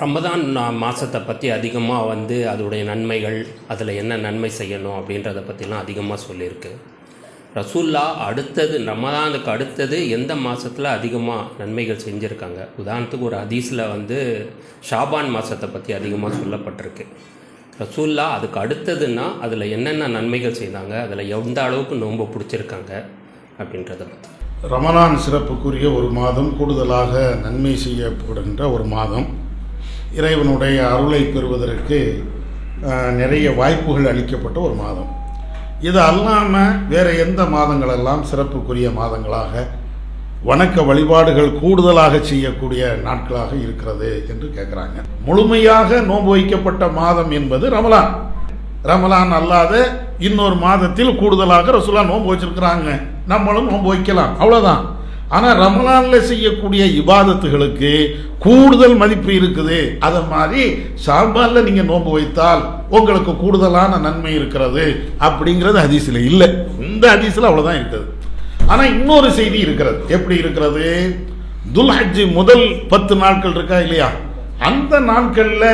ரமதான் மாதத்தை பற்றி அதிகமாக வந்து அதோடைய நன்மைகள் அதில் என்ன நன்மை செய்யணும் அப்படின்றத பற்றிலாம் அதிகமாக சொல்லியிருக்கு. ரசூல்லா அடுத்தது ரமதானுக்கு அடுத்தது எந்த மாதத்தில் அதிகமாக நன்மைகள் செஞ்சுருக்காங்க? உதாரணத்துக்கு ஒரு ஹதீஸில் வந்து ஷாபான் மாதத்தை பற்றி அதிகமாக சொல்லப்பட்டிருக்கு. ரசூல்லா அதுக்கு அடுத்ததுன்னா அதில் என்னென்ன நன்மைகள் செய்தாங்க? அதில் எந்த அளவுக்கு நோன்பு பிடிச்சிருக்காங்க அப்படின்றத பற்றி ரமலான் சிறப்புக்குரிய ஒரு மாதம் கூடுதலாக நன்மை செய்யப்படுகின்ற ஒரு மாதம். இறைவனுடைய அருளை பெறுவதற்கு நிறைய வாய்ப்புகள் அளிக்கப்பட்ட ஒரு மாதம். இது அல்லாமல் வேறு எந்த மாதங்களெல்லாம் சிறப்புக்குரிய மாதங்களாக வணக்க வழிபாடுகள் கூடுதலாக செய்யக்கூடிய நாட்களாக இருக்கிறது என்று கேட்குறாங்க முழுமையாக நோன்பு வைக்கப்பட்ட மாதம் என்பது ரமலான். ரமலான் அல்லாத இன்னொரு மாதத்தில் கூடுதலாக ரசுலா நோன்பு வச்சிருக்கிறாங்க. நம்மளும் நோன்பு வைக்கலாம். அவ்வளோதான் ஆனால் ரமலானில் செய்யக்கூடிய இபாதத்துகளுக்கு கூடுதல் மதிப்பு இருக்குது. அதை மாதிரி சாம்பாரில் நீங்கள் நோன்பு வைத்தால் உங்களுக்கு கூடுதலான நன்மை இருக்கிறது அப்படிங்கிறது ஹதீஸில் இல்லை. இந்த ஹதீஸில் அவ்வளோதான் இருக்குது. ஆனால் இன்னொரு செய்தி இருக்கிறது. எப்படி இருக்கிறது? துல்ஹஜ் முதல் பத்து நாட்கள் இருக்கா இல்லையா? அந்த நாட்களில்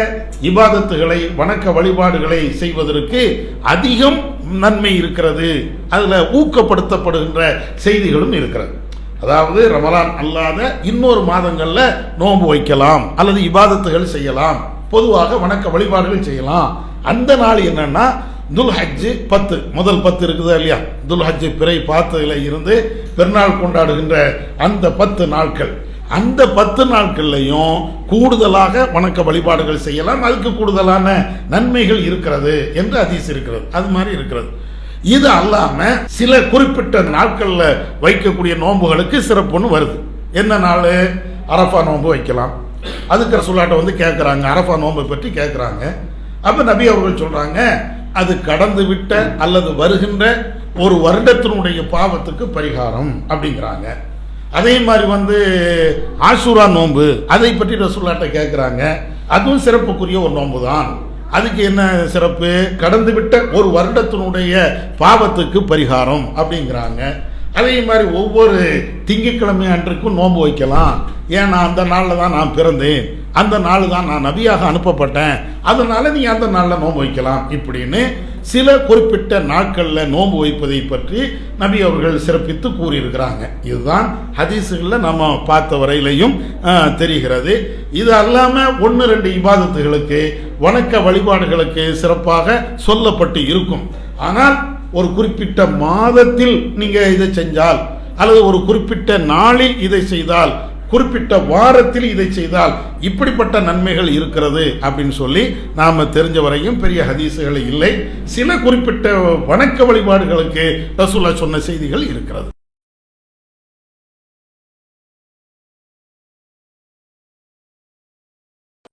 இபாதத்துகளை வணக்க வழிபாடுகளை செய்வதற்கு அதிகம் நன்மை இருக்கிறது. அதில் ஊக்கப்படுத்தப்படுகின்ற செய்திகளும் இருக்கிறது. அதாவது ரமலான் அல்லாத இன்னொரு மாதங்களில் நோன்பு வைக்கலாம் அல்லது இபாதத்துகள் செய்யலாம். பொதுவாக வணக்க வழிபாடுகள் செய்யலாம். அந்த நாள் என்னன்னா துல்ஹஜ்ஜு பத்து. முதல் பத்து இருக்குது இல்லையா? துல்ஹஜ்ஜு பிறை பார்த்ததுல இருந்து பெருநாள் கொண்டாடுகின்ற அந்த பத்து நாட்கள். அந்த பத்து நாட்கள்லையும் கூடுதலாக வணக்க வழிபாடுகள் செய்யலாம். அதுக்கு கூடுதலான நன்மைகள் இருக்கிறது என்று அதிஸ் இருக்கிறது. அது மாதிரி இருக்கிறது. இது அல்லாமல் சில குறிப்பிட்ட நாட்களில் வைக்கக்கூடிய நோன்புகளுக்கு சிறப்புன்னு வருது. என்ன நாள்? அரஃபா நோன்பு வைக்கலாம். அதுக்கு ரசூலாட்ட வந்து கேட்குறாங்க அரஃபா நோன்பை பற்றி கேட்குறாங்க அப்போ நபி அவர்கள் சொல்கிறாங்க அது கடந்து விட்ட அல்லது வருகின்ற ஒரு வருடத்தினுடைய பாவத்துக்கு பரிகாரம் அப்படிங்கிறாங்க. அதே மாதிரி வந்து ஆசூரா நோன்பு அதை பற்றி ரசூல்லாட்ட கேட்குறாங்க அதுவும் சிறப்புக்குரிய ஒரு நோன்பு தான் அதுக்கு என்ன சிறப்பு? கடந்து விட்ட ஒரு வருடத்தினுடைய பாவத்துக்கு பரிகாரம் அப்படிங்கிறாங்க. அதே மாதிரி ஒவ்வொரு திங்கக்கிழமை அன்றைக்கும் நோன்பு வைக்கலாம். ஏன்னா அந்த நாளில் தான் நான் பிறந்தேன். அந்த நாள் தான் நான் நபியாக அனுப்பப்பட்டேன். அதனால நீ அந்த நாளில் நோன்பு வைக்கலாம் இப்படின்னு சில குறிப்பிட்ட நாட்களில் நோன்பு வைப்பதை பற்றி நபி அவர்கள் சிறப்பித்து கூறியிருக்கிறாங்க. இதுதான் ஹதீஸுகளில் நம்ம பார்த்த வரையிலையும் தெரிகிறது. இது அல்லாமல் ஒன்று ரெண்டு இபாதத்துகளுக்கு வணக்க வழிபாடுகளுக்கு சிறப்பாக சொல்லப்பட்டு இருக்கும். ஆனால் ஒரு குறிப்பிட்ட மாதத்தில் நீங்கள் இதை செஞ்சால் அல்லது ஒரு குறிப்பிட்ட நாளில் இதை செய்தால் குறிப்பிட்ட வாரத்தில் இதை செய்தால் இப்படிப்பட்ட நன்மைகள் இருக்கிறது அப்படின்னு சொல்லி நாம் தெரிஞ்ச வரையும் பெரிய ஹதீஸுகள் இல்லை. சில குறிப்பிட்ட வணக்க வழிபாடுகளுக்கு ரசூல்லா சொன்ன செய்திகள் இருக்கிறது.